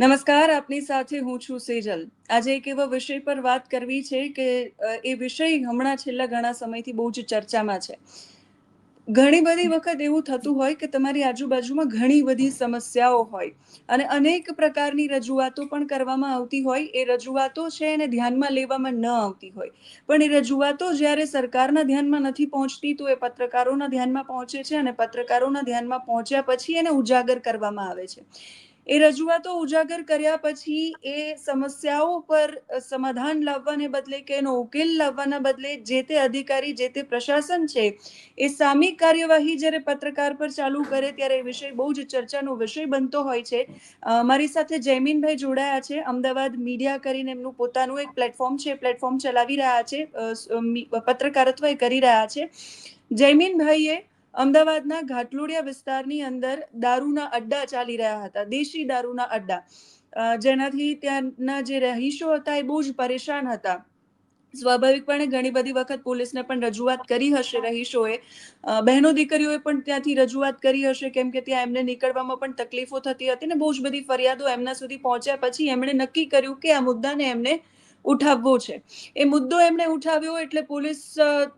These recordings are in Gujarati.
નમસ્કાર, આપની સાથે હું છું સેજલ. આજે એક એવા વિષય પર વાત કરવી છે કે એ વિષય હમણાં છેલ્લા ઘણા સમયથી બહુ જ ચર્ચામાં છે. ઘણી બધી વખત એવું થતું હોય કે તમારી આજુબાજુમાં ઘણી બધી સમસ્યાઓ હોય અને અનેક પ્રકારની રજૂઆતો પણ કરવામાં આવતી હોય. એ રજૂઆતો છે એને ધ્યાનમાં લેવામાં ન આવતી હોય. પણ એ રજૂઆતો જ્યારે સરકારના ધ્યાનમાં નથી પહોંચતી, તો એ પત્રકારોના ધ્યાનમાં પહોંચે છે અને પત્રકારોના ધ્યાનમાં પહોંચ્યા પછી એને ઉજાગર કરવામાં આવે છે. એ રજૂઆતો ઉજાગર કર્યા પછી એ સમસ્યાઓ પર સમાધાન લાવવાને બદલે કે એનો ઉકેલ લાવવાના બદલે જે તે અધિકારી, જે તે પ્રશાસન છે, એ સામી કાર્યવાહી જ્યારે પત્રકાર પર ચાલુ કરે ત્યારે એ વિષય બહુ જ ચર્ચાનો વિષય બનતો હોય છે. મારી સાથે જયમીનભાઈ જોડાયા છે, અમદાવાદ મીડિયા કરીને એમનું પોતાનું એક પ્લેટફોર્મ છે પ્લેટફોર્મ ચલાવી રહ્યા છે પત્રકારત્વ એ કરી રહ્યા છે. જયમીનભાઈએ અમદાવાદના ઘાટલોડિયા વિસ્તારની અંદર દારૂના અડ્ડા ચાલી રહ્યા હતા, દેશી દારૂના અડ્ડા. જેનાથી ત્યાંના જે રહીશો હતા એ બહુ જ પરેશાન હતા. સ્વાભાવિકપણે ઘણી બધી વખત પોલીસને પણ રજૂઆત કરી હશે રહીશોએ. બહેનો દીકરીઓએ પણ ત્યાંથી રજૂઆત કરી હશે, કેમ કે ત્યાં એમને નીકળવામાં પણ તકલીફો થતી હતી ને બહુ જ બધી ફરિયાદો એમના સુધી પહોંચ્યા પછી એમણે નક્કી કર્યું કે આ મુદ્દાને એમને ઉઠાવવો છે. એ મુદ્દો એમણે ઉઠાવ્યો એટલે પોલીસ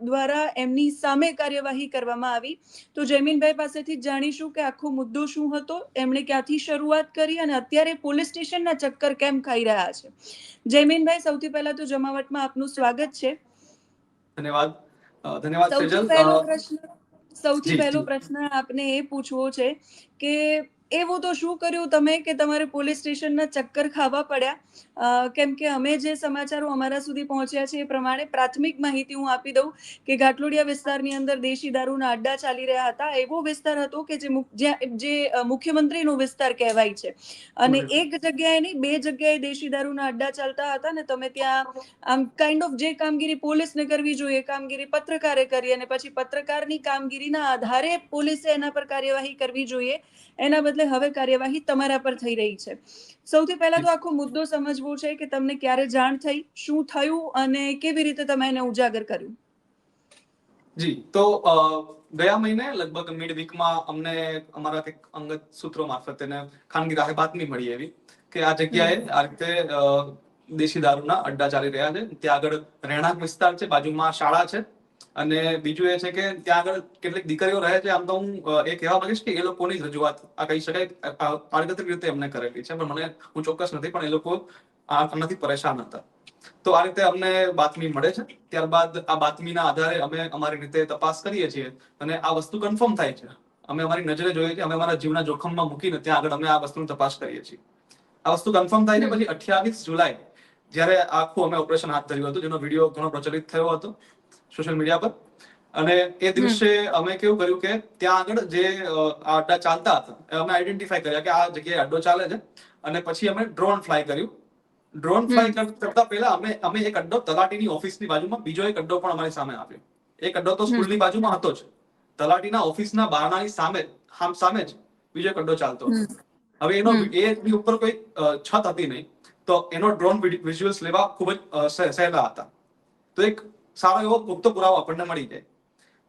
દ્વારા એમની સામે કાર્યવાહી કરવામાં આવી. તો જયમીનભાઈ પાસેથી જાણીશું કે આખો મુદ્દો શું હતો. એમણે ક્યાંથી શરૂઆત કરી અને અત્યારે પોલીસ સ્ટેશનના ચક્કર કેમ ખાઈ રહ્યા છે. જયમીનભાઈ સૌથી પહેલા તો જમાવટમાં આપનું સ્વાગત છે. ધન્યવાદ. ધન્યવાદ સૌથી પહેલો પ્રશ્ન સૌથી પહેલો પ્રશ્ન આપને એ પૂછવો છે કે એવું તો શું કર્યું તમે કે તમારે પોલીસ સ્ટેશનના ચક્કર ખાવા પડ્યા? કેમ કે અમે જે સમાચારો અમારા સુધી પહોંચ્યા છે એ પ્રમાણે પ્રાથમિક માહિતી હું આપી દઉં કે ઘાટલોડિયા વિસ્તારની અંદર દેશી દારૂના અડ્ડા ચાલી રહ્યા હતા. એવો વિસ્તાર હતો કે જે જે મુખ્યમંત્રીનો વિસ્તાર કહેવાય છે. અને એક જગ્યાએ નહીં બે જગ્યાએ દેશી દારૂના અડ્ડા ચાલતા હતા ને તમે ત્યાં આમ કાઇન્ડ ઓફ જે કામગીરી પોલીસને કરવી જોઈએ કામગીરી પત્રકારે કરી અને પછી પત્રકારની કામગીરીના આધારે પોલીસે એના પર કાર્યવાહી કરવી જોઈએ. એના બદલે હવે કાર્યવાહી તમારા પર થઈ રહી છે. સૌથી પહેલા તો આખો મુદ્દો સમજવો છે કે તમને ક્યારે જાણ થઈ શું થયું અને કેવી રીતે તમે એને ઉજાગર કર્યું? જી તો ગયા મહિને લગભગ મિડ વીકમાં અમને અમારા કંઈક અંગત સૂત્રો મારફતે ખાનગી રાહે બાતમી મળી એવી કે આ જગ્યાએ આ રીતે દેશી દારૂના અડ્ડા ચાલી રહ્યા છે. ત્યાં આગળ રહેણાંક વિસ્તાર છે બાજુમાં શાળા છે. અને બીજું એ છે કે ત્યાં આગળ કેટલીક દીકરીઓ રહે છે આમ તો હું એ કહેવા માંગીશ કે એ લોકોની રજૂઆત આ કહી શકાય અ, રીતે એમને કરેલી છે પણ મને હું ચોક્કસ નથી પણ એ લોકો આનાથી પરેશાન હતા. તો આ રીતે અમને બાતમી મળે છે ત્યારબાદ આ બાતમીના આધારે અમે અમારી રીતે તપાસ કરીએ છીએ અને આ વસ્તુ કન્ફર્મ થાય છે. અમે અમારી નજરે જોઈએ છીએ અમે અમારા જીવના જોખમમાં મૂકીને ત્યાં આગળ અમે આ વસ્તુની તપાસ કરીએ છીએ. આ વસ્તુ કન્ફર્મ થાય છે પછી અઠ્યાવીસ જુલાઈ જ્યારે આખું અમે ઓપરેશન હાથ ધર્યું હતું જેનો વીડિયો ઘણો પ્રચલિત થયો હતો સોશિયલ મીડિયા પર. અને એ દિવસે અમે કેવું કર્યું કે ત્યાં આગળ જે અ, આ અડ્ડા ચાલતા હતા અમે આઈડેન્ટિફાઈ કર્યા કે આ જગ્યાએ અડ્ડો ચાલે છે. અને પછી અમે ડ્રોન ફ્લાય કર્યું. ડ્રોન ફ્લાય કરતા પહેલા અમે અમે એક અડ્ડો તલાટીની ઓફિસની બાજુમાં બીજો એક અડ્ડો પણ અમારી સામે આપ્યો. એક અડ્ડો તો સ્કૂલની બાજુમાં હતો જ. તલાટીના ઓફિસના બારણાની સામે હામ સામે જ બીજો એક અડ્ડો ચાલતો હતો. હવે એનો એની ઉપર કોઈ છત હતી નહીં. તો એનો ડ્રોન વિઝ્યુઅલ્સ લેવા ખૂબ જ સહેલા હતા. તો એક સારો એવો પુખ્તો પુરાવો આપણને મળી જાય.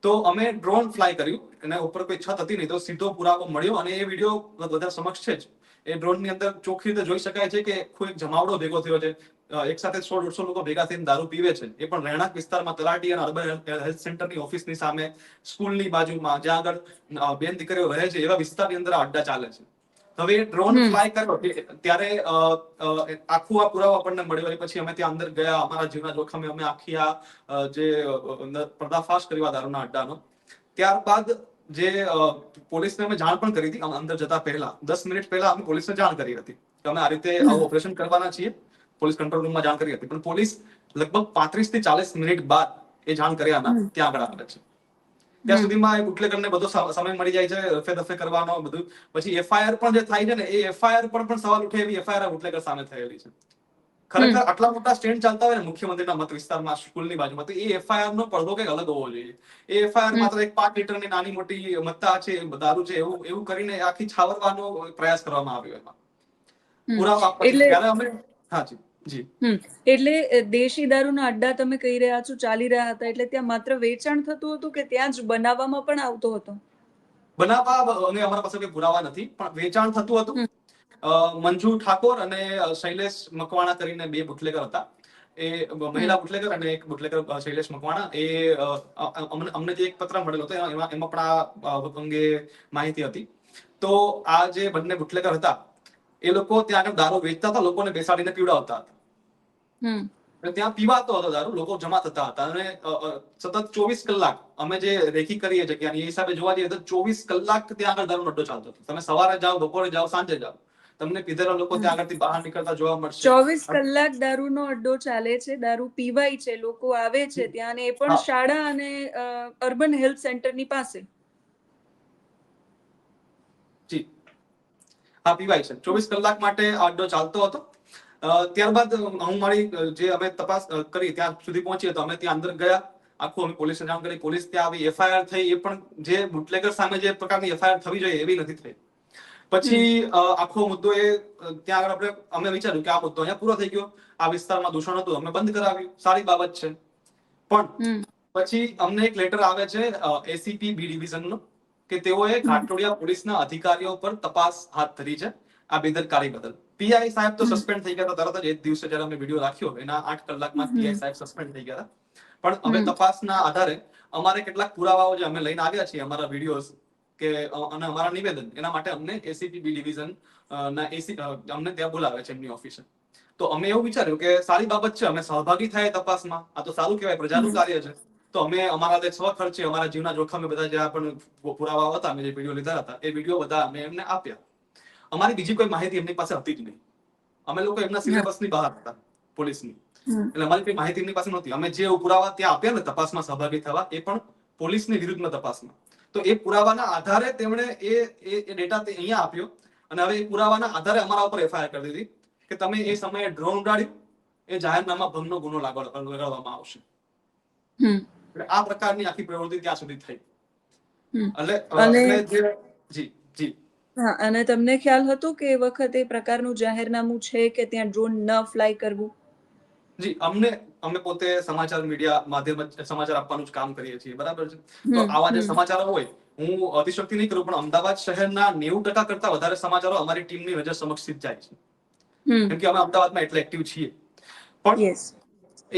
તો અમે ડ્રોન ફ્લાય કર્યું એના ઉપર કોઈ છત હતી નહીં તો સીધો પુરાવો મળ્યો અને એ વીડિયો બધા સમક્ષ છે જ. એ ડ્રોનની અંદર ચોખ્ખી રીતે જોઈ શકાય છે કે ખૂબ એક જમાવડો ભેગો થયો છે. એક સાથે સો દોઢસો લોકો ભેગા થઈને દારૂ પીવે છે. એ પણ રહેણાંક વિસ્તારમાં તલાટી અને અર્બન હેલ્થ સેન્ટરની ઓફિસની સામે, સ્કૂલની બાજુમાં, જ્યાં આગળ બેન દીકરીઓ રહે છે એવા વિસ્તારની અંદર આ અડ્ડા ચાલે છે. હવે ડ્રોન ફ્લાય કર્યો ત્યારે આખું આ પુરાવો આપણને મળ્યો પછી અમે ત્યાં અંદર ગયા. અમારા જીવના જોખમે અમે આખી આ જે પર્દાફાશ કર્યો દારૂના અડ્ડાનો. ત્યારબાદ જે પોલીસને અમે જાણ પણ કરી હતી. અંદર જતા પહેલા દસ મિનિટ પહેલા અમે પોલીસને જાણ કરી હતી કે અમે આ રીતે આવું ઓપરેશન કરવાના છીએ. પોલીસ કંટ્રોલ રૂમમાં જાણ કરી હતી. પણ પોલીસ લગભગ પાંત્રીસથી ચાલીસ મિનિટ બાદ એ જાણ કર્યા ત્યાં આગળ આવે છે. ત્યાં સુધીમાં એ બુટલેગરને બધો સમય મળી જાય છે રફે દફે કરવાનો બધું. પછી એફઆઈઆર પણ જે થાય છે ને એ એફઆઈઆર પર પણ સવાલ ઉઠે એવી એફઆઈઆર બુટલેગર સામે થયેલી છે. ખરેખર આટલા મોટા સ્ટેન્ડ ચાલતા હોય ને મુખ્યમંત્રીના મત વિસ્તારમાં સ્કૂલની બાજુમાં તો એ એફઆઈઆર નો પડદો કંઈક અલગ હોવો જોઈએ. એ એફઆઈઆર માત્ર એક પાંચ લીટરની નાની મોટી મત્તા છે દારૂ છે એવું એવું કરીને આખી છાવરવાનો પ્રયાસ કરવામાં આવ્યો એમાં. પુરાવા એટલે- અમે હા જી. જી હમ એટલે દેશી દારૂના અડ્ડા તમે કહી રહ્યા છો ચાલી રહ્યા હતા એટલે ત્યાં માત્ર વેચાણ થતું હતું કે ત્યાં જ બનાવવામાં પણ આવતો હતો? બનાવવા અને અમારા પાસે કોઈ પુરાવા નથી પણ વેચાણ થતું હતું. મંજુ ઠાકોર અને શૈલેષ મકવાણા કરીને બે બુટલેગર હતા. એ મહિલા બુટલેગર અને એક બુટલેગર શૈલેષ મકવાણા. એ અમને જે એક પત્ર મળેલો હતો એમાં એમાં પણ આ અંગે માહિતી હતી. તો આ જે બંને બુટલેગર હતા એ લોકો ત્યાં આગળ દારૂ વેચતા હતા લોકોને બેસાડીને પીવડાવતા હતા. ત્યાં પીવાતો હતો દારૂ લોકો જમા થતા હતા. અને સતત ચોવીસ કલાક અમે જે રેખી કરીએ જગ્યાની એ હિસાબે જોવા જઈએ તો ચોવીસ કલાક ત્યાં આગળ દારૂ અડ્ડો ચાલતો હતો. તમે સવારે જાઓ બપોરે જાઓ સાંજે જાઓ. તમને પીધેલા લોકો ત્યાં આગળથી બહાર નીકળતા જોવા મળશે. ચોવીસ કલાક દારૂનો અડ્ડો ચાલે છે દારૂ પીવાય છે લોકો આવે છે ત્યાં અને એ પણ શાળા અને અર્બન હેલ્થ સેન્ટરની પાસે જી હા પીવાય છે. ચોવીસ કલાક માટે અડ્ડો ચાલતો હતો. ત્યારબાદ હું મારી જે અમે તપાસ કરી ત્યાં સુધી પહોંચી તો અમે ત્યાં અંદર ગયા. આખું અમે પોલીસને જાણ કરી. પોલીસ ત્યાં આવી. એફઆઈઆર થઈ. એ પણ જે બુટલેગર સામે જે પ્રકારની એફઆઈઆર થવી જોઈએ એવી નથી થઈ. પછી આખો મુદ્દો એ ત્યાં આગળ આપણે અમે વિચાર્યું કે આ મુદ્દો અહીંયા પૂરો થઈ ગયો. આ વિસ્તારમાં દૂષણ હતું. અમે બંધ કરાવ્યું. સારી બાબત છે. પણ પછી અમને એક લેટર આવે છે એસીપી બી ડિવિઝનનો કે તેઓએ ઘાટલોડિયા પોલીસના અધિકારીઓ પર તપાસ હાથ ધરી છે આ બેદરકારી બદલ. પીઆઈ સાહેબ તો સસ્પેન્ડ થઈ ગયા હતા તરત જ એક દિવસે જયારે અમે વીડિયો રાખ્યો એના આઠ કલાકમાં પીઆઈ સાહેબ સસ્પેન્ડ થઈ ગયા હતા. પણ અમે તપાસના આધારે અમારે કેટલાક પુરાવાઓ જે અમે લઈને આવ્યા છીએ અમારા વિડીયોઝ કે અને અમારા નિવેદન એના માટે અમને એસીપી બી ડિવિઝન ના એસી અમને ત્યાં બોલાવે છે એમની ઓફિસે તો અમે એવું વિચાર્યું કે સારી બાબત છે અમે સહભાગી થાય તપાસમાં. આ તો સારું કહેવાય પ્રજાનું કાર્ય છે. તો અમે અમારા સ્વ ખર્ચે અમારા જીવના જોખમે બધા જે પણ પુરાવા હતા અમે જે વીડિયો લીધા હતા એ વીડિયો બધા અમે એમને આપ્યા. અમારી બીજી કોઈ માહિતી એમની પાસે હતી જ નહીં. અમે લોકો એમના સિલેબસની બહાર હતા પોલીસની. એટલે અમારી કોઈ માહિતી એમની પાસે નહોતી. અમે જે પુરાવા ત્યાં આપ્યા ને તપાસમાં સહભાગી થવા એ પણ પોલીસની વિરુદ્ધમાં તપાસમાં. તો એ પુરાવાના આધારે તેમણે એ એ ડેટા તે અહીંયા આપ્યો અને હવે એ પુરાવાના આધારે અમારા ઉપર એફઆઈઆર કરી દીધી કે તમે એ સમયે ડ્રોન ઉડાડ્યું એ જાહેરનામા ભંગનો ગુનો લગાડવામાં આવશે. એટલે આ પ્રકારની આખી પ્રવૃત્તિ ત્યાં સુધી થઈ. એટલે જે જી જી. હા અને તમને ખ્યાલ હતો કે એ વખતે એ પ્રકારનું જાહેરનામું છે કે ત્યાં ડ્રોન ન ફ્લાય કરવું? જી અમને અમે પોતે સમાચાર મીડિયા માધ્યમ સમાચાર આપવાનું જ કામ કરીએ છીએ બરાબર છે? તો આવા જે સમાચારો હોય હું અતિશક્તિ નહીં કરું પણ અમદાવાદ શહેરના નેવું ટકા કરતા વધારે સમાચારો અમારી ટીમની નજર સમક્ષ જ જાય છે. કેમ કે અમે અમદાવાદમાં એટલે એક્ટિવ છીએ. પણ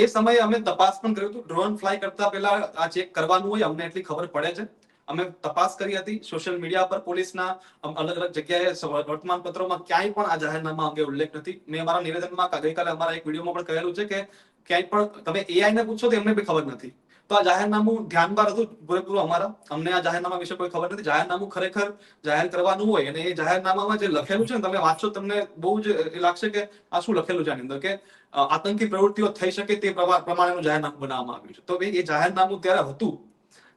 એ સમયે અમે તપાસ પણ કર્યું હતું. ડ્રોન ફ્લાય કરતા પહેલા આ ચેક કરવાનું હોય, અમને એટલી ખબર પડે છે. અમે તપાસ કરી હતી સોશિયલ મીડિયા પર, પોલીસના અલગ અલગ જગ્યાએ વર્તમાન પત્રોમાં ક્યાંય પણ આ જાહેરનામા અંગે ઉલ્લેખ નથી. મેં અમારા નિવેદનમાં ગઈકાલે અમારા એક વિડીયોમાં પણ કહેલું છે કે ક્યાંય પણ તમે એઆઈ ને પૂછો તો એમને બી ખબર નથી. તો આ જાહેરનામું ધ્યાનમાં હતું પૂરેપૂરું અમારા. અમને આ જાહેરનામા વિશે કોઈ ખબર નથી. જાહેરનામું ખરેખર જાહેર કરવાનું હોય અને એ જાહેરનામામાં જે લખેલું છે ને, તમે વાંચો તમને બહુ જ લાગશે કે આ શું લખેલું છે આની અંદર? કે આતંકી પ્રવૃત્તિઓ થઈ શકે તે પ્રમાણેનું જાહેરનામું બનાવવામાં આવ્યું છે. તો એ જાહેરનામું ત્યારે હતું.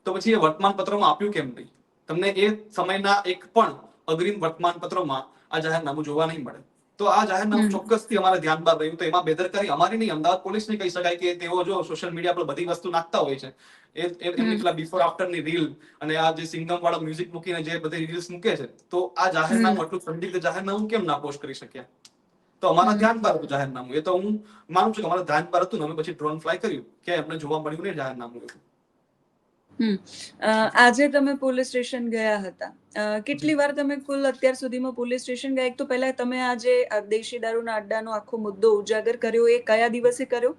તો પછી એ વર્તમાન પત્રમાં આપ્યું કેમ નહીં? તમને એ સમયના એક પણ અગ્રીમ વર્તમાન પત્રોમાં આ જાહેરનામું જોવા નહીં મળે. તો આ જાહેરનામું. ચોક્કસથી અમારે ધ્યાન બાદ રહ્યું તો એમાં બેદરકારી અમારી નહીં. અમદાવાદ પોલીસને કહી શકાય કે તેઓ જો સોશિયલ મીડિયા પર બધી વસ્તુ નાખતા હોય છે એ એમની. પેલા બિફોર આફ્ટરની રીલ અને આ જે સિંગમ વાળા મ્યુઝિક મૂકીને જે બધી રીલ્સ મૂકે છે તો આ જાહેરનામું આટલું સંદિગ્ધ જાહેરનામું કેમ ના પોસ્ટ કરી શક્યા? તો અમારા ધ્યાન પર હતું જાહેરનામું એ તો હું માનું છું કે અમારા ધ્યાન પર હતું અમે પછી ડ્રોન ફ્લાય કર્યું કે એમને જોવા મળ્યું નહીં જાહેરનામું એવું આજે તમે પોલીસ સ્ટેશન ગયા હતા. કેટલી વાર તમે કુલ અત્યાર સુધીમાં પોલીસ સ્ટેશન ગયા? એક તો પહેલા તમે આજે દેશી દારૂના અડ્ડાનો આખો મુદ્દો ઉજાગર કર્યો. એ કયા દિવસે કર્યો?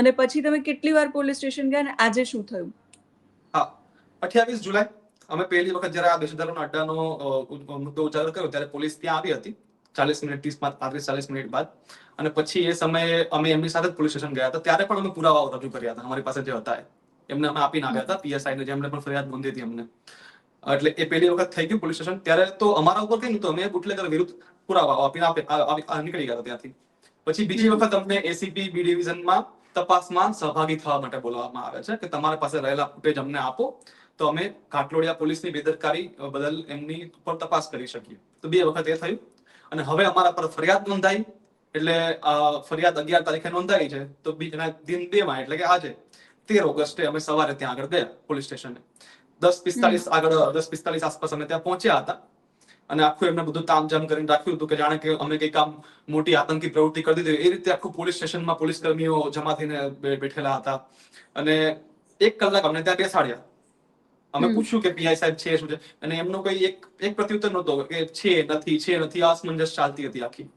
અને પછી તમે કેટલી વાર પોલીસ સ્ટેશન ગયા અને આજે શું થયું? હા. અઠ્યાવીસ જુલાઈ અમે પહેલી વખત જયારે આ દેશદારોના અડ્ડાનો મુદ્દો ઉજાગર કર્યો ત્યારે પોલીસ ત્યાં આવી હતી. ચાલીસ મિનિટ, ત્રીસ પાંત્રીસ, ચાલીસ મિનિટ બાદ. અને પછી એ સમયે અમે એમની સાથે પોલીસ સ્ટેશન ગયા હતા. ત્યારે પણ અમે પુરાવાઓ રજૂ કર્યા હતા. અમારી પાસે જે હતા એમને અમે આપીને આવ્યા હતા પીએસઆઈ ને જેમને પણ ફરિયાદ નોંધી હતી અમને. એટલે એ પહેલી વખત થઈ ગયું પોલીસ સ્ટેશન. ત્યારે તો અમારા ઉપર કઈ નતું અમે બુટલેગર વિરુદ્ધ પુરાવાઓ આપીને નીકળી ગયા ત્યાંથી. પછી બીજી વખત અમને એસીપી બી ડિવિઝનમાં તપાસમાં સહભાગી થવા માટે બોલાવવામાં આવે છે કે તમારી પાસે રહેલા ફૂટેજ અમને આપો. તો અમે કાટલોડિયા પોલીસની બેદરકારી બદલ એમની ઉપર તપાસ કરી શકીએ. તો બે વખત એ થયું. અને હવે અમારા પર ફરિયાદ નોંધાઈ એટલે ફરિયાદ અગિયાર તારીખે નોંધાઈ છે તો બીજા દિન બે માં એટલે કે આજે તેર ઓગસ્ટે અમે સવારે ત્યાં આગળ ગયા પોલીસ સ્ટેશને. દસ પિસ્તાલીસ આગળ દસ પિસ્તાલીસ આસપાસ અમે ત્યાં પહોંચ્યા હતા. અને આખું એમને બધું તામઝામ કરીને રાખ્યું હતું કે જાણે કે અમે કઈ કામ મોટી આતંકી પ્રવૃત્તિ કરી દીધી. એ રીતે આખું પોલીસ સ્ટેશનમાં પોલીસ કર્મીઓ જમા થઈને બેઠેલા હતા. અને એક કલાક અમને ત્યાં બેસાડ્યા. અમે પૂછ્યું કે પીઆઈ સાહેબ છે શું છે? અને એમનો કોઈ એક એક પ્રત્યુત્તર નહોતો કે છે નથી છે નથી અસમંજસ ચાલતી હતી આખી.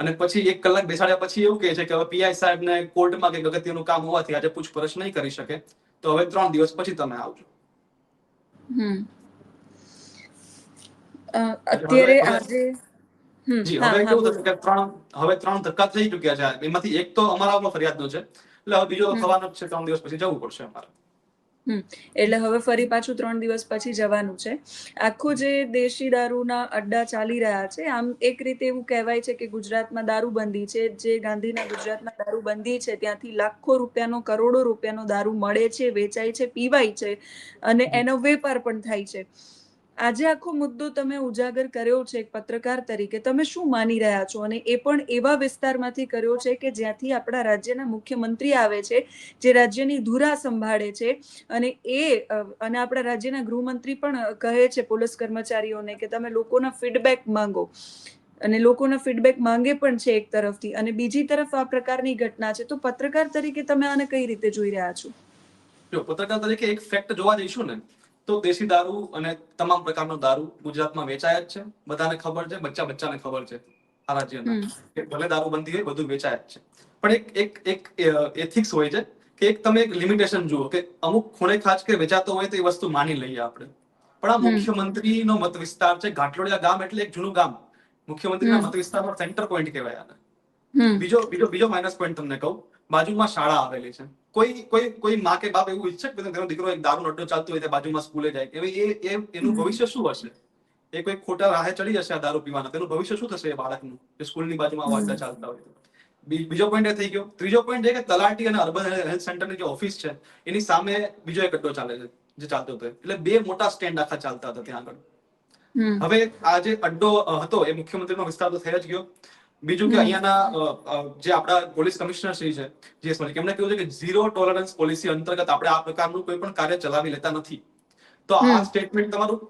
અને પછી એક કલાક બેસાડ્યા પછી એવું કહે છે કે હવે પીઆઈ સાહેબને કોર્ટમાં કંઈક અગત્યનું કામ હોવાથી આજે પૂછપરછ નહીં કરી શકે. તો હવે ત્રણ દિવસ પછી તમે આવજો. અત્યારે આજે જી હવે કેવું થશે કે ત્રણ હવે ત્રણ ધક્કા થઈ ચુક્યા છે. એમાંથી એક તો અમારા ઉપર ફરિયાદનો છે. એટલે હવે બીજો. થવાનો છે ત્રણ દિવસ પછી જવું પડશે અમારે. એટલે હવે ફરી પાછું ત્રણ દિવસ પછી જવાનું છે. આખું જે દેશી દારૂના અડ્ડા ચાલી રહ્યા છે, આમ એક રીતે એવું કહેવાય છે કે ગુજરાતમાં દારૂબંધી છે. જે ગાંધીના ગુજરાતમાં દારૂબંધી છે, ત્યાંથી લાખો રૂપિયાનો, કરોડો રૂપિયાનો દારૂ મળે છે, વેચાય છે, પીવાય છે અને એનો વેપાર પણ થાય છે. આજે આખો મુદ્દો તમે ઉજાગર કર્યો છે એક પત્રકાર તરીકે. તમે શું માની રહ્યા છો? અને એ પણ એવા વિસ્તારમાંથી કર્યો છે કે જ્યાંથી આપણા રાજ્યના મુખ્યમંત્રી આવે છે, જે રાજ્યની ધુરા સંભાળે છે અને એ અને આપણા રાજ્યના ગૃહમંત્રી પણ કહે છે પોલીસ કર્મચારીઓને કે તમે લોકોના ફીડબેક માંગો. અને લોકોના ફીડબેક માંગે પણ છે એક તરફથી. અને બીજી તરફ આ પ્રકારની ઘટના છે. તો પત્રકાર તરીકે તમે આને કઈ રીતે જોઈ રહ્યા છો? પત્રકાર તરીકે એક ફેક્ટ જોવા જઈશું ને તો દેશી દારૂ અને તમામ પ્રકારનો દારૂ ગુજરાતમાં વેચાય જ છે. બધાને ખબર છે બચ્ચા બચ્ચાને ખબર છે આ રાજ્યના ભલે કે ભલે દારૂબંધી હોય બધું વેચાય જ છે. પણ એક એક એક એથિક્સ હોય છે કે એક તમે એક લિમિટેશન જુઓ કે અમુક ખૂણે ખાચ કે વેચાતો હોય તો એ વસ્તુ માની લઈએ આપણે. પણ આ. મુખ્યમંત્રીનો મત વિસ્તાર છે ઘાટલોડિયા ગામ એટલે એક જૂનું ગામ. મુખ્યમંત્રીના મત વિસ્તારમાં સેન્ટર પોઈન્ટ કહેવાય આને. બીજો બીજો બીજો માઇનસ પોઈન્ટ તમને કહું. બાજુમાં શાળા આવેલી છે. કોઈ કોઈ કોઈ માં કે બાપ એવું ઈચ્છે કે તેનો દીકરો એક દારૂ અડ્ડો ચાલતો હોય તે બાજુમાં સ્કૂલે જાય. એ એનું ભવિષ્ય શું હશે? એ કોઈ ખોટા રાહે ચડી જશે આ દારૂ પીવાના? તેનું ભવિષ્ય શું થશે એ બાળકનું? જે સ્કૂલની બાજુમાં અડ્ડા ચાલતા હોય બીજો પોઈન્ટ એ થઈ ગયો. ત્રીજો પોઈન્ટ એ કે તલાટી અને અર્બન હેલ્થ સેન્ટરની જે ઓફિસ છે એની સામે બીજો એક અડ્ડો ચાલે છે જે ચાલતો હતો. એટલે બે મોટા સ્ટેન્ડ આખા ચાલતા હતા ત્યાં આગળ. હવે આ જે અડ્ડો હતો એ મુખ્યમંત્રીનો વિસ્તાર તો થઈ જ ગયો. બીજું કે અહીંયાના જે આપણા પોલીસ કમિશનર શ્રી છે જીએસ મલિક એમણે કહ્યું છે કે ઝીરો ટોલરન્સ પોલિસી અંતર્ગત આપણે આ પ્રકારનું કોઈ પણ કાર્ય ચલાવી લેતા નથી. તો આ સ્ટેટમેન્ટ તમારું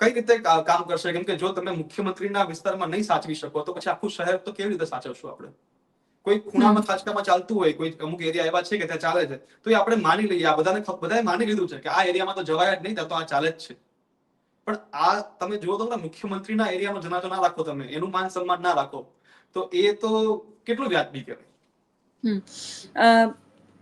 કઈ રીતે કામ કરશે? કેમ કે જો તમે મુખ્યમંત્રીના વિસ્તારમાં નહીં સાચવી શકો તો પછી આખું શહેર તો કેવી રીતે સાચવશું આપણે? કોઈ ખૂણામાં ખાચકામાં ચાલતું હોય કોઈ અમુક એરિયા એવા છે કે ત્યાં ચાલે છે તો એ આપણે માની લઈએ. આ બધાને બધાએ માની લીધું છે કે આ એરિયામાં તો જવાય જ નહીં ત્યાં તો આ ચાલે જ છે. પણ આ તમે જુઓ તો મુખ્યમંત્રીના એરિયામાં જનાજો ના રાખો તમે એનું માન સન્માન ના રાખો. તો એ તો કેટલું વ્યાજબી કહેવાય?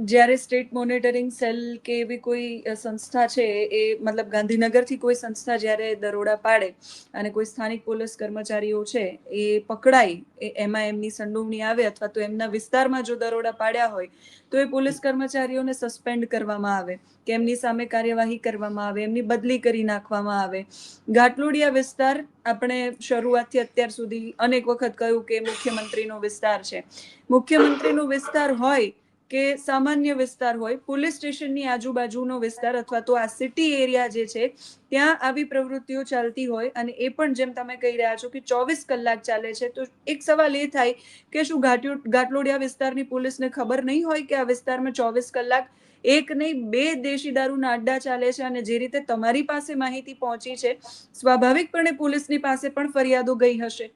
જ્યારે સ્ટેટ મોનિટરિંગ સેલ કે એવી કોઈ સંસ્થા છે, એ મતલબ ગાંધીનગરથી કોઈ સંસ્થા જ્યારે દરોડા પાડે અને કોઈ સ્થાનિક પોલીસ કર્મચારીઓ છે, એ પકડાય એમાં એમની સંડોવણી આવે અથવા તો એમના વિસ્તારમાં જો દરોડા પાડ્યા હોય, તો એ પોલીસ કર્મચારીઓને સસ્પેન્ડ કરવામાં આવે, કે એમની સામે કાર્યવાહી કરવામાં આવે, એમની બદલી કરી નાખવામાં આવે. ઘાટલોડિયા વિસ્તાર આપણે શરૂઆતથી અત્યાર સુધી અનેક વખત કહ્યું કે મુખ્યમંત્રીનો વિસ્તાર છે. મુખ્યમંત્રીનો વિસ્તાર હોય કે સામાન્ય વિસ્તાર હોય, પોલીસ સ્ટેશનની આજુબાજુનો વિસ્તાર અથવા તો આ સિટી એરિયા જે છે, ત્યાં આવી પ્રવૃત્તિઓ ચાલતી હોય અને એ પણ જેમ તમે કહી રહ્યા છો કે ચોવીસ કલાક ચાલે છે, તો એક સવાલ એ થાય કે શું ઘાટ્યો ઘાટલોડિયા વિસ્તારની પોલીસને ખબર નહીં હોય કે આ વિસ્તારમાં ચોવીસ કલાક એક નહીં, બે દેશી દારૂના અડ્ડા ચાલે છે અને જે રીતે તમારી પાસે માહિતી પહોંચી છે, સ્વાભાવિકપણે પોલીસની પાસે પણ ફરિયાદો ગઈ હશે?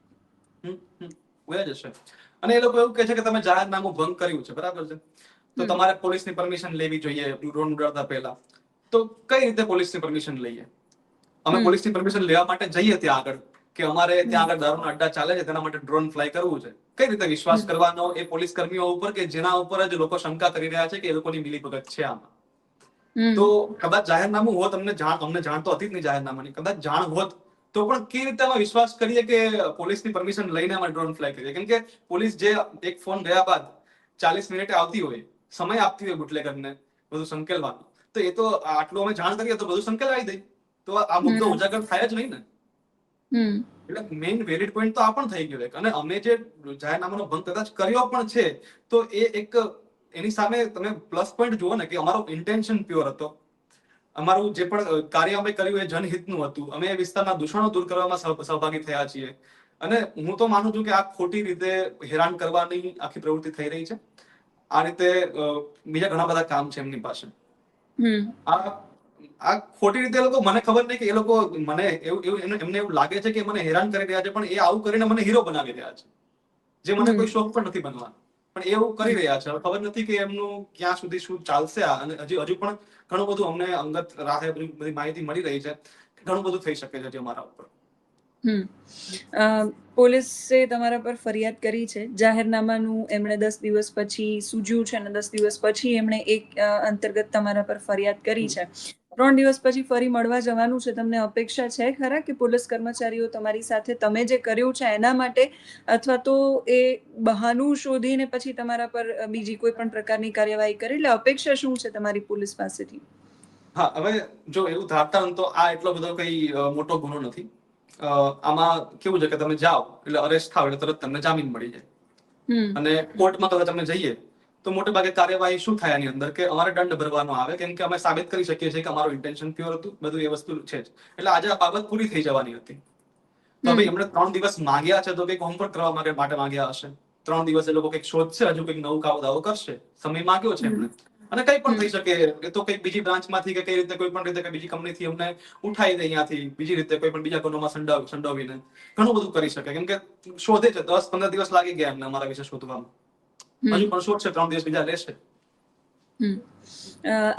અને એ લોકો એવું કહે છે કે તમે જાહેરનામું ભંગ કર્યું છે બરાબર છે? તો તમારે પોલીસની પરમિશન લેવી જોઈએ ડ્રોન ઉડાડતા પહેલા. તો કઈ રીતે પોલીસની પરમિશન લઈએ? અમે. પોલીસની પરમિશન લેવા માટે જઈએ ત્યાં આગળ કે અમારે ત્યાં આગળ દારૂના અડ્ડા ચાલે છે તેના માટે ડ્રોન ફ્લાય કરવું છે? કઈ રીતે વિશ્વાસ કરવાનો એ પોલીસ કર્મીઓ ઉપર કે જેના ઉપર જ લોકો શંકા કરી રહ્યા છે કે એ લોકોની મિલીભગત છે આમાં? તો કદાચ જાહેરનામું હોત અમને જાણ અમને જાણ તો હતી જ નહીં જાહેરનામાની. કદાચ જાણ હોત તો પણ કેવી રીતે અમે વિશ્વાસ કરીએ કે પોલીસની પરમિશન લઈને અમે ડ્રોન ફ્લાય કરીએ? કેમ કે પોલીસ જે એક ફોન ગયા બાદ ચાલીસ મિનિટે આવતી હોય સમય આપતી હોય બુટલેગરને બધું સંકેલવાનું. તો એ તો આટલું અમે જાણ કરીએ તો બધું સંકેલાવી દઈ તો આ મુદ્દો. ઉજાગર થાય જ નહીં ને. એટલે મેઇન વેલિડ પોઈન્ટ તો આ પણ થઈ ગયો એક. અને અમે જે જાહેરનામાનો ભંગ કદાચ કર્યો પણ છે તો એ એક એની સામે તમે પ્લસ પોઈન્ટ જુઓ ને કે અમારો ઇન્ટેન્શન પ્યોર હતો. અમારું જે પણ કાર્ય અમે કર્યું એ જનહિતનું હતું. અમે એ વિસ્તારના દૂષણો દૂર કરવામાં સહભાગી થયા છીએ. અને હું તો માનું છું કે આ ખોટી રીતે હેરાન કરવાની આખી પ્રવૃત્તિ થઈ રહી છે. આ રીતે બીજા ઘણા બધા કામ છે એમની પાસે. આ આ ખોટી રીતે લોકો મને ખબર નહીં કે એ લોકો મને એવું એમને એવું લાગે છે કે મને હેરાન કરી રહ્યા છે પણ એ આવું કરીને મને હીરો બનાવી રહ્યા છે. જે મને કોઈ શોખ પણ નથી બનવાનો. પણ એવું કરી રહ્યા છે. ખબર નથી કે એમનું ક્યાં સુધી શું ચાલશે અને હજી હજુ પણ ઘણું બધું અમને અંગત રાહે બધી માહિતી મળી રહી છે. ઘણું બધું થઈ શકે છે હજી અમારા ઉપર. પોલીસે તમારા પર ફરિયાદ કરી છે. જાહેરનામાનું એમણે દસ દિવસ પછી સૂજ્યું છે અને દસ દિવસ પછી એમણે એક અંતર્ગત તમારા પર ફરિયાદ કરી છે. ત્રણ દિવસ પછી ફરી મળવા જવાનું છે. તમને અપેક્ષા છે ખરા કે પોલીસ કર્મચારીઓ તમારી સાથે તમે જે કર્યું છે એના માટે અથવા તો એ બહાનું શોધીને પછી તમારા પર બીજી કોઈ પણ પ્રકારની કાર્યવાહી કરે? એટલે અપેક્ષા શું છે તમારી પોલીસ પાસેથી? હા હવે જો એવું ધારતા તો આ એટલો બધો કઈ મોટો ગુનો નથી. આમાં કેવું છે કે તમે જાઓ એટલે અરેસ્ટ થાવ એટલે તરત તમને જામીન મળી જાય. અને કોર્ટમાં તમે જઈએ તો મોટે ભાગે કાર્યવાહી શું થાય આની અંદર? કે અમારે દંડ ભરવાનો આવે કેમ કે અમે સાબિત કરી શકીએ છીએ કે અમારું ઇન્ટેન્શન પ્યોર હતું બધું એ વસ્તુ છે જ. એટલે આજે આ બાબત પૂરી થઈ જવાની હતી. તો ભાઈ એમણે ત્રણ દિવસ માંગ્યા છે તો કંઈક હોમવર્ક કરવા માટે માટે માંગ્યા હશે. ત્રણ દિવસ એ લોકો કંઈક શોધશે હજુ કંઈક નવું કાવ દાવો કરશે. સમય માંગ્યો છે એમણે અને કઈ પણ થઈ શકે. એ તો કઈ બીજી બ્રાન્ચમાંથી કે કઈ રીતે કોઈ પણ રીતે બીજી કંપનીથી અમને ઉઠાઈ દે અહીંયાથી બીજી રીતે કોઈ પણ બીજા કોનોમાં સંડાવ સંડોવીને ઘણું બધું કરી શકે. કેમ કે શોધે છે. દસ પંદર દિવસ લાગી ગયા એમને અમારા વિશે શોધવામાં. હજુ પણ શોધશે ત્રણ દિવસ બીજા રહેશે.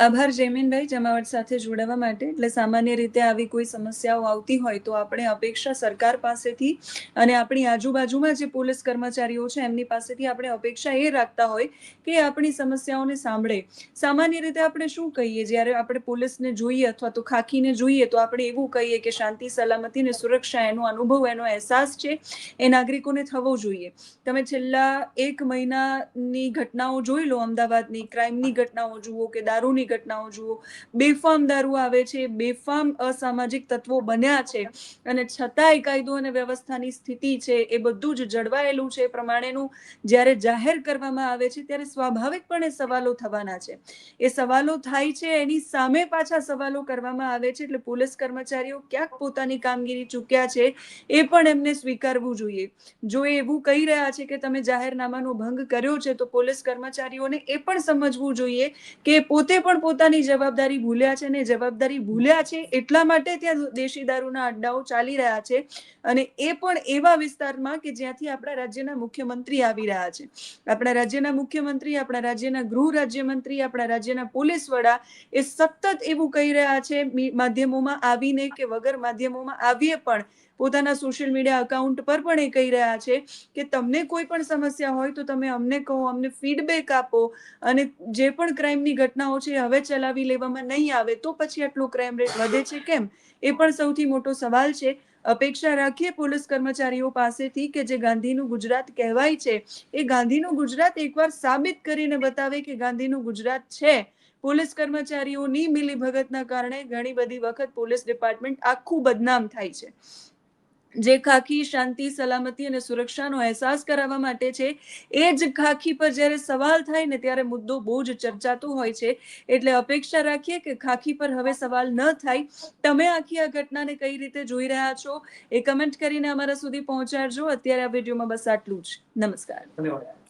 આભાર જયમીનભાઈ. જમાવટ સાથે જોડાવા માટે. એટલે સામાન્ય રીતે આવી કોઈ સમસ્યાઓ આવતી હોય તો આપણે અપેક્ષા સરકાર પાસેથી અને આપણી આજુબાજુમાં જે પોલીસ કર્મચારીઓ છે, એમની પાસેથી આપણે અપેક્ષા એ રાખતા હોય કે આપણી સમસ્યાઓને સાંભળે. સામાન્ય રીતે આપણે શું કહીએ? જ્યારે આપણે પોલીસને જોઈએ અથવા તો ખાખીને જોઈએ તો આપણે એવું કહીએ કે શાંતિ, સલામતી અને સુરક્ષા એનો અનુભવ, એનો અહેસાસ છે એ નાગરિકોને થવો જોઈએ. તમે છેલ્લા એક મહિનાની ઘટનાઓ જોઈ લો, અમદાવાદની, ક્રાઇમની ઘટનાઓ જુઓ કે દારૂની ઘટનાઓ જુઓ, બેફામ દારૂ આવે છે, બેફામ અસામાજિક તત્વો બન્યા છે અને છતાંય કાયદો અને વ્યવસ્થાની સ્થિતિ છે એ બધું જ જળવાયેલું છે પ્રમાણેનું જ્યારે જાહેર કરવામાં આવે છે ત્યારે સ્વાભાવિકપણે સવાલો થવાના છે. એ સવાલો થાય છે, એની સામે પાછા સવાલો કરવામાં આવે છે એટલે પોલીસ કર્મચારીઓ ક્યાંક પોતાની કામગીરી ચૂક્યા છે એ પણ એમને સ્વીકારવું જોઈએ. જો એવું કહી રહ્યા છે કે તમે જાહેરનામાનો ભંગ કર્યો છે તો પોલીસ કર્મચારીઓને એ પણ સમજવું જોઈએ કે પોતે પણ પોતાની જવાબદારી ભૂલ્યા છે અને જવાબદારી ભૂલ્યા છે એટલા માટે ત્યાં દેશી દારૂના અડ્ડાઓ ચાલી રહ્યા છે. અને એ પણ એવા વિસ્તારમાં કે જ્યાંથી આપણા રાજ્યના મુખ્યમંત્રી આવી રહ્યા છે. આપણા રાજ્યના મુખ્યમંત્રી, આપણા રાજ્યના ગૃહ રાજ્યમંત્રી, આપણા રાજ્યના પોલીસ વડા એ સતત એવું કહી રહ્યા છે માધ્યમોમાં આવીને કે વગર માધ્યમોમાં આવીએ પણ પોતાના સોશિયલ મીડિયા અકાઉન્ટ પર પણ એ કહી રહ્યા છે કે તમને કોઈ પણ સમસ્યા હોય તો તમે અમને કહો, અમને ફીડબેક આપો અને જે પણ ક્રાઇમની ઘટનાઓ છે હવે ચલાવી લેવામાં નહીં આવે તો પછી આટલો ક્રાઇમ રેટ વધે છે કેમ? એ પણ સૌથી મોટો સવાલ છે. અપેક્ષા રાખીએ પોલીસ કર્મચારીઓ પાસેથી કે જે ગાંધીનું ગુજરાત કહેવાય છે, એ ગાંધીનું ગુજરાત એકવાર સાબિત કરીને બતાવે કે ગાંધીનું ગુજરાત છે. પોલીસ કર્મચારીઓની મિલીભગતના કારણે ઘણી બધી વખત પોલીસ ડિપાર્ટમેન્ટ આખું બદનામ થાય છે. જે ખાખી શાંતિ, સલામતી અને સુરક્ષાનો અહેસાસ કરાવવા માટે છે, એ જ ખાખી પર જ્યારે સવાલ થાય ને ત્યારે મુદ્દો બહુ જ ચર્ચાતો હોય છે. એટલે અપેક્ષા રાખીએ કે ખાખી પર હવે સવાલ ન થાય. તમે આખી આ ઘટનાને કઈ રીતે જોઈ રહ્યા છો, એ કમેન્ટ કરીને અમારા સુધી પહોંચાડજો. અત્યારે આ વિડીયોમાં બસ આટલું જ. નમસ્કાર.